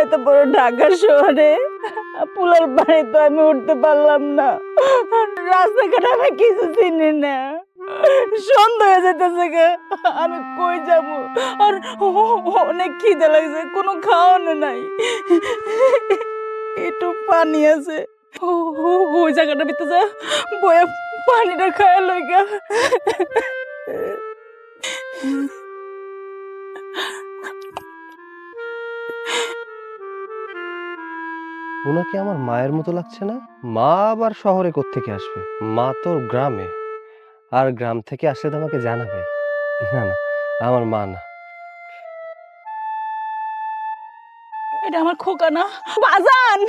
এত বড় ঢাকা শহরে। পুলার বাড়ি তো আমি উঠতে পারলাম না। রাস্তাঘাট আমি কিছু চিনি না। সন্ধ্যা হয়ে যেতেছে আমি কই যাব? আর অনেক খিদে লাগছে, কোনো খাওয়ানো নাই। একটু পানি আছে। ওই জায়গাটা ভিতরে যা বয়ে পানিটা খায় লইগা। ওনাকে আমার মায়ের মতো লাগছে না? মা আবার শহরে কোত্থেকে আসবে? মা তো গ্রামে। আর গ্রাম থেকে আসলে তো আমাকে জানাবে। না না আমার মা না। এটা আমার খোকা না। বাজান!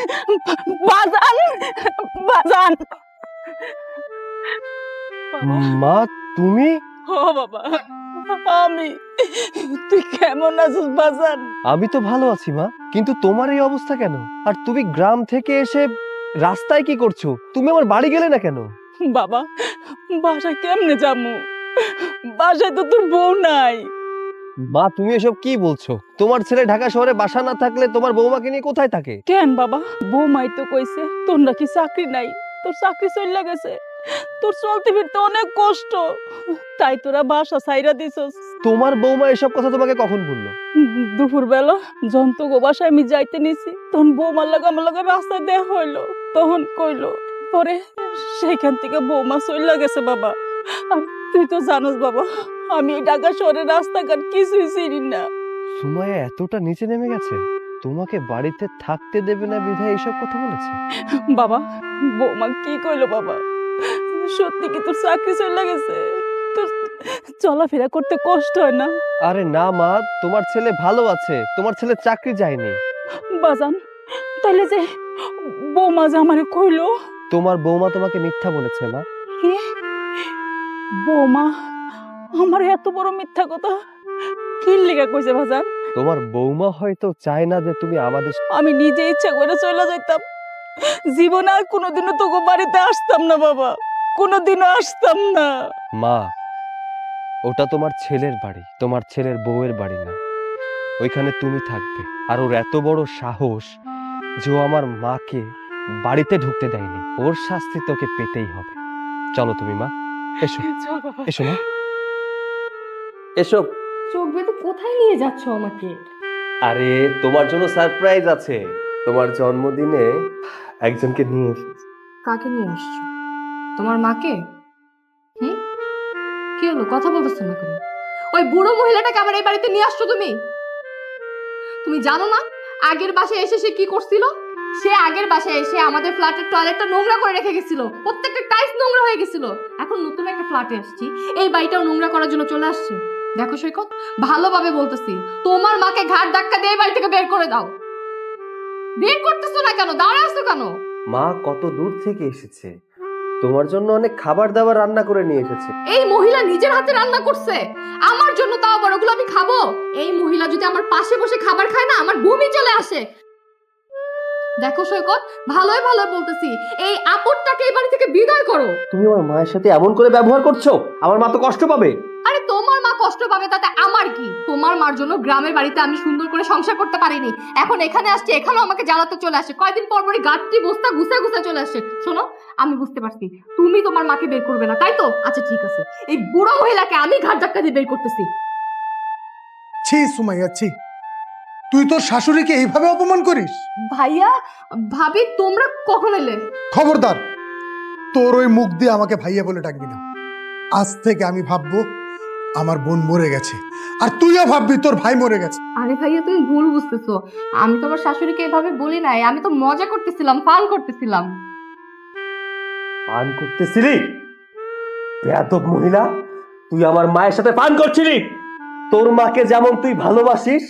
বাজান! বাজান! মা তুমি? ও বাবা। আমি তুই কেমন আছিস বাজান? আমি তো ভালো আছি মা। কিন্তু তোমার এই অবস্থা কেন? আর তুমি গ্রাম থেকে এসে রাস্তায় কি করছ? তুমি আমার বাড়ি গেলে না কেন? বাবা বাসায় কেমনে যামু বাসায় তো তোর বউ নাই। মা তুমি এসব কি বলছো? তোমার ছেলে ঢাকা শহরে বাসা না থাকলে তোমার বৌমাকে নিয়ে কোথায় থাকে? কেন বাবা? বৌমাই তো কইছে তোর নাকি চাকরি নাই তোর চাকরি চলে গেছে। তোর চলতে ফিরতে অনেক কষ্ট। তাই তোরা বাসা সাইরা দিছস। তোমার বৌমা এসব কথা তোমাকে কখন বলল? দুপুর বেলা জন্তু গো বাসায় আমি যাইতে নিছি। তখন বৌমার লাগে আমার লাগে রাস্তায় দেয়া হইল। তখন কইলো পরে সেইখান থেকে বৌমা চলে গেছে বাবা। তুই তো জানোস বাবা আমি এই ঢাকা শহরের রাস্তাঘাট কিছুই চিনি না। সুমাইয়া এতটা নিচে নেমে গেছে? তোমাকে বাড়িতে থাকতে দেবে না বিধায় এইসব কথা বলেছে? বাবা বৌমা কি কইলো বাবা? সত্যি কি তোর চাকরি চলে গেছে? তোর চলাফেরা করতে কষ্ট হয় না? আরে না মা তোমার ছেলে ভালো আছে। তোমার ছেলে চাকরি যায়নি। বাজান তাইলে যে বৌমা যে আমারে কইলো? তোমার বৌমা তোমাকে মিথ্যা বলেছে মা। কি? বৌমা? আমার এত বড় মিথ্যা কথা কি লেগে কইছে বাজান? তোমার বৌমা হয়তো চায় না যে তুমি আমাদের আমি নিজে ইচ্ছা করে চলে যাইতাম। জীবনে আর কোনোদিনও তোকে বাড়িতে আসতাম না বাবা। কোনোদিনও আসতাম না। মা ওটা তোমার ছেলের বাড়ি তোমার ছেলের বউয়ের বাড়ি না। ওইখানে তুমি থাকবে। আর ওর এত বড় সাহস যে ও আমার মাকে বাড়িতে ঢুকতে দেয়নি। ওর শাস্তি তোকে পেতেই হবে। চলো তুমি মা এসো। এসো মা। এসো। চোখ বেঁধে কোথায় নিয়ে যাচ্ছ আমাকে? আরে তোমার জন্য সারপ্রাইজ আছে। তোমার জন্মদিনে একজনকে নিয়ে এসেছি। কাকে নিয়ে আসছো? তোমার মাকে? হুম? কি হলো? কথা বলতেছো না কেন? ওই বুড়ো মহিলাটাকে আমার এই বাড়িতে নিয়ে আসছো তুমি? তুমি জানো না আগের বাসায় এসে সে কি করছিল? সে আগের বাসায় এসে আমাদের ফ্ল্যাটের টয়লেটটা নোংরা করে রেখে গেছিল। প্রত্যেকটা টাইলস নোংরা হয়ে গেছিল। এখন নতুন একটা ফ্ল্যাটে আসছি। এই বাড়িটাও নোংরা করার জন্য চলে আসছে। দেখো সৈকত, ভালোভাবে বলতেছি, তোমার মাকে ঘাট ধাক্কা দিয়ে বাড়ি থেকে বের করে দাও। বের করতেছো না কেন? দাঁড়া আছো কেন? মা কত দূর থেকে এসেছে? তোমার জন্য অনেক খাবার দাবার রান্না করে নিয়ে এসেছে। এই মহিলা নিজের হাতে রান্না করছে। আমার জন্য তাও আবার ওগুলো আমি খাব? এই মহিলা যদি আমার পাশে বসে খাবার খায় না আমার বমি চলে আসে। দেখো সৈকত ভালোই ভালো বলতেছি। এই আপদটাকে এই বাড়ি থেকে বিদায় করো। তুমি আমার মায়ের সাথে এমন করে ব্যবহার করছ? আমার মা তো কষ্ট পাবে। কষ্ট পাবে তাতে আমার কি? তোমার মার জন্য গ্রামের বাড়িতে আমি সুন্দর করে সংসার করতে পারিনি। এখন এখানে আসছে এখানেও আমাকে জ্বালাতে চলে আসে। কয়দিন পর পরই গাছটি বস্তা গুছে গুছে চলে আসে। শোনো আমি বুঝতে পারছি তুমি তোমার মাকে বের করবে না তাই তো? আচ্ছা ঠিক আছে। এই বুড়ো মহিলাকে আমি ঘাট ধাক্কা দিয়ে বের করতেছি। ছি সুমাইয়া ছি। তুই তোর শাশুড়িকে এইভাবে অপমান করিস? ভাইয়া ভাবি তোমরা কখন এলে? খবরদার তোর ওই মুখ দিয়ে আমাকে ভাইয়া বলে ডাকবি না। আজ থেকে আমি ভাববো আমার বোন মরে গেছে। আর তুইও ভাববি তোর ভাই মরে গেছে। আরে ভাইয়া তুমি ভুল বুঝতেছো। আমি তো আমার শাশুড়িকে এভাবে বলি নাই। আমি তো মজা করতেছিলাম ফান করতেছিলাম। পান করতেছিলি? বেয়াদব মহিলা তুই আমার মায়ের সাথে পান করছিলি? তোর মাকে যেমন তুই ভালোবাসিস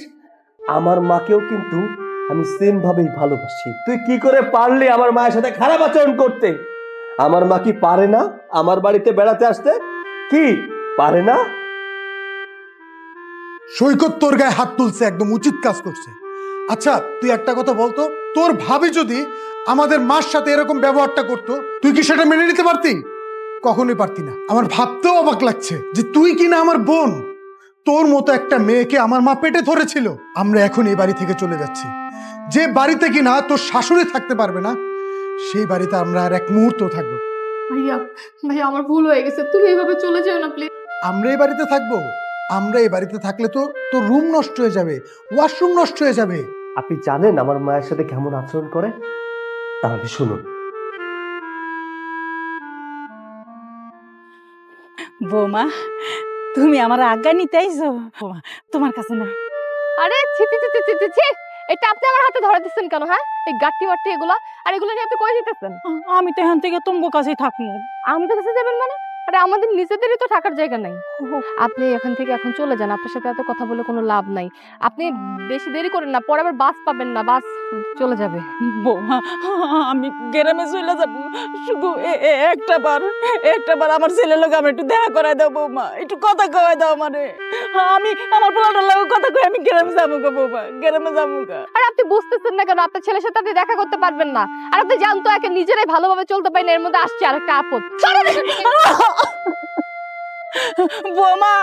আমার মাকেও কিন্তু আমি সেম ভাবেই ভালোবাসি। তুই কি করে পারলি আমার মায়ের সাথে খারাপ আচরণ করতে? আমার মা কি পারে না আমার বাড়িতে বেড়াতে আসতে? কি? পারে না? সৈকত তোর গায়ে হাত তুলছে একদম উচিত কাজ করছে। আচ্ছা তুই একটা কথা বলতো? তোর ভাবি যদি আমাদের মার সাথে এরকম ব্যবহারটা করতো তুই কি সেটা মেনে নিতে পারতি? কখনোই পারতি না। আমার ভাবতেও অবাক লাগছে যে তুই কি না আমার বোন। তোর মতো একটা মেয়েকে আমার মা পেটে ধরেছিল। আমরা এখন এই বাড়ি থেকে চলে যাচ্ছি। যে বাড়িতে কিনা তোর শাশুড়ি থাকতে পারবে না সেই বাড়িতে আমরা আর এক মুহূর্ত থাকব। ভাইয়া ভাইয়া আমার ভুল হয়ে গেছে। তুমি এইভাবে চলে যাও না প্লিজ আমরা এই বাড়িতে থাকব। আমরা এই বাড়িতে থাকলে তো তোর রুম নষ্ট হয়ে যাবে ওয়াশরুম নষ্ট হয়ে যাবে। আপনি জানেন আমার মায়ের সাথে কেমন আচরণ করে? তাহলে শুনুন। বৌমা তুমি আমার আজ্ঞা নিতে আইছো? বৌমা তোমার কাছে না। আরে ছি ছি ছি ছি ছি, ছি ছি এটা আপনি আমার হাতে ধরে দিচ্ছেন কেন হ্যাঁ? এই গাট্টি মাট্টি এগুলা আর এগুলো নিয়ে আপনি কই যেতেছেন আমি তো এখান থেকে তোমার কাছেই থাকব। তো কাছে যাবেন মানে? আরে আমাদের নিজেদেরই তো থাকার জায়গা নাই। আপনি এখান থেকে এখন চলে যান আপনার সাথে এত কথা বলে কোনো লাভ নাই। আপনি বেশি দেরি করেন না পরে আবার বাস পাবেন না বাস চলে যাবে। বৌমা আমি গ্রামে চলে যাব। শুধু একটা বার একটা বার আমার ছেলের লোক আমার একটু দেখা করাই দাও বৌমা। একটু কথা কয়ে দাও মানে আমি আমার পোলাটার লোক কথা কয়ে আমি গ্রামে যাব গো বৌমা গ্রামে যাব গা। আর আপনি বুঝতেছেন না কেন? আপনার ছেলের সাথে আপনি দেখা করতে পারবেন না। আর আপনি জানতো একে নিজেরাই ভালোভাবে চলতে পারেন এর মধ্যে আসছে আরেকটা আপদ। বৌমা!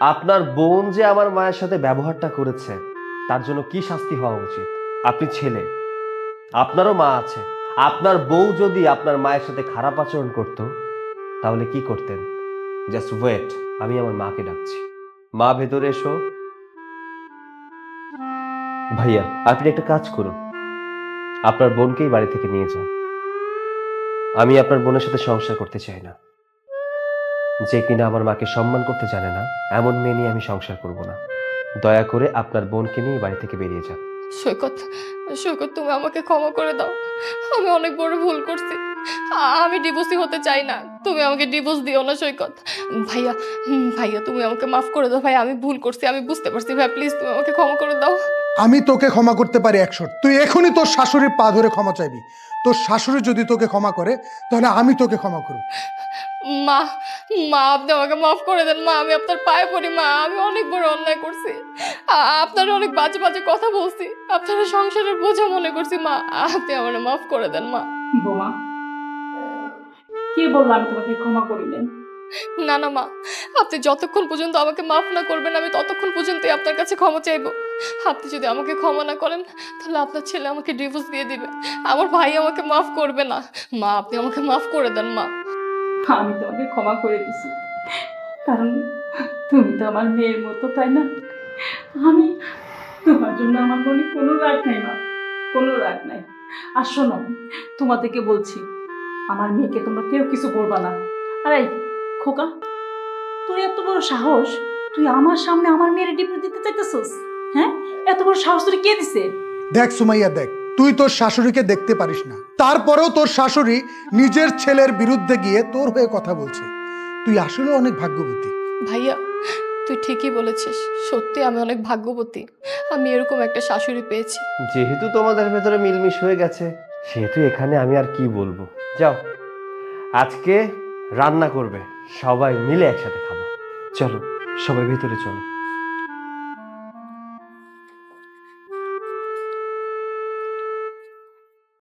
আপনার বোন যে আমার মায়ের সাথে ব্যবহারটা করেছে, তার জন্য কি শাস্তি হওয়া উচিত? আপনি ছেলে, আপনারও মা আছে। আপনার বউ যদি আপনার মায়ের সাথে খারাপ আচরণ করত, তাহলে কি করতেন? জাস্ট ওয়েট আমি আমার মাকে ডাকছি। মা, ভেতরে এসো। ভাইয়া, আপনি একটা কাজ করুন। আপনার বোনকেই বাড়ি থেকে নিয়ে যান। আমি আপনার বোনের সাথে সংসার করতে চাই না। যে কিনা আমার মাকে সম্মান করতে জানে না, এমন মেয়ে নিয়ে আমি সংসার করব না। দয়া করে আপনার বোনকে নিয়ে বাড়ি থেকে বেরিয়ে যান। সৈকত সৈকত তুমি আমাকে ক্ষমা করে দাও। আমি অনেক বড় ভুল করছি। আমি ডিভোর্সই হতে চাই না। তুমি আমাকে ডিভোর্স দিও না সৈকত। ভাইয়া ভাইয়া তুমি আমাকে মাফ করে দাও। ভাইয়া আমি ভুল করছি আমি বুঝতে পারছি। ভাইয়া প্লিজ তুমি আমাকে ক্ষমা করে দাও। আমি তোকে ক্ষমা করতে পারি একশো তুই এখনই তোর শাশুড়ির পা ধরে ক্ষমা চাইবি। তোর শাশুড়ি যদি তোকে ক্ষমা করে তাহলে আমি তোকে ক্ষমা করব। মা মা আপনি আমাকে মাফ করে দেন। মা আমি আপনার পায়ে পড়ি। মা আমি অনেক বড় অন্যায় করছি। আপনার অনেক বাজে বাজে কথা বলছি। আপনার সংসারের বোঝা মনে করছি মা। আপনি আমার মাফ করে দেন মা। বৌমা কে বললাম আমি তোমাকে ক্ষমা করিলেন না না মা। আপনি যতক্ষণ পর্যন্ত আমাকে মাফ না করবেন আমি ততক্ষণ পর্যন্তই আপনার কাছে ক্ষমা চাইব। আপনি যদি আমাকে ক্ষমা না করেন তাহলে আপনার ছেলে আমাকে ডিভোর্স দিয়ে দিবে। আমার ভাই আমাকে মাফ করবে না। মা আপনি আমাকে মাফ করে দেন মা। আমি তোমাকে ক্ষমা করে দিছি। কারণ তুমি তো আমার মেয়ের মতো তাই না? আমি তোমার জন্য আমার মনে কোনো রাগ নাই মা কোনো রাগ নাই। আর শোনো তোমাদেরকে বলছি আমার মেয়েকে তোমরা কেউ কিছু করবা না। আরে খোকা তোর এত বড় সাহস? তুই আমার সামনে আমার মেয়ের ডিপ্রি দিতে চাইতেছস? হ্যাঁ? এত বড় সাহস তোর কে দিছে? দেখ সুমাইয়া দেখ তুই তোর শাশুড়িকে দেখতে পারিস না। তারপরেও তোর শাশুড়ি নিজের ছেলের বিরুদ্ধে গিয়ে তোর হয়ে কথা বলছে। তুই আসলে অনেক ভাগ্যবতী। ভাইয়া তুই ঠিকই বলেছিস। সত্যি আমি অনেক ভাগ্যবতী। আমি এরকম একটা শাশুড়ি পেয়েছি। যেহেতু তোমাদের ভেতরে মিলমিশ হয়ে গেছে, সেহেতু এখানে আমি আর কি বলব? যাও, আজকে রান্না করবে, সবাই মিলে একসাথে খাব। চলো, সবাই ভেতরে চলো।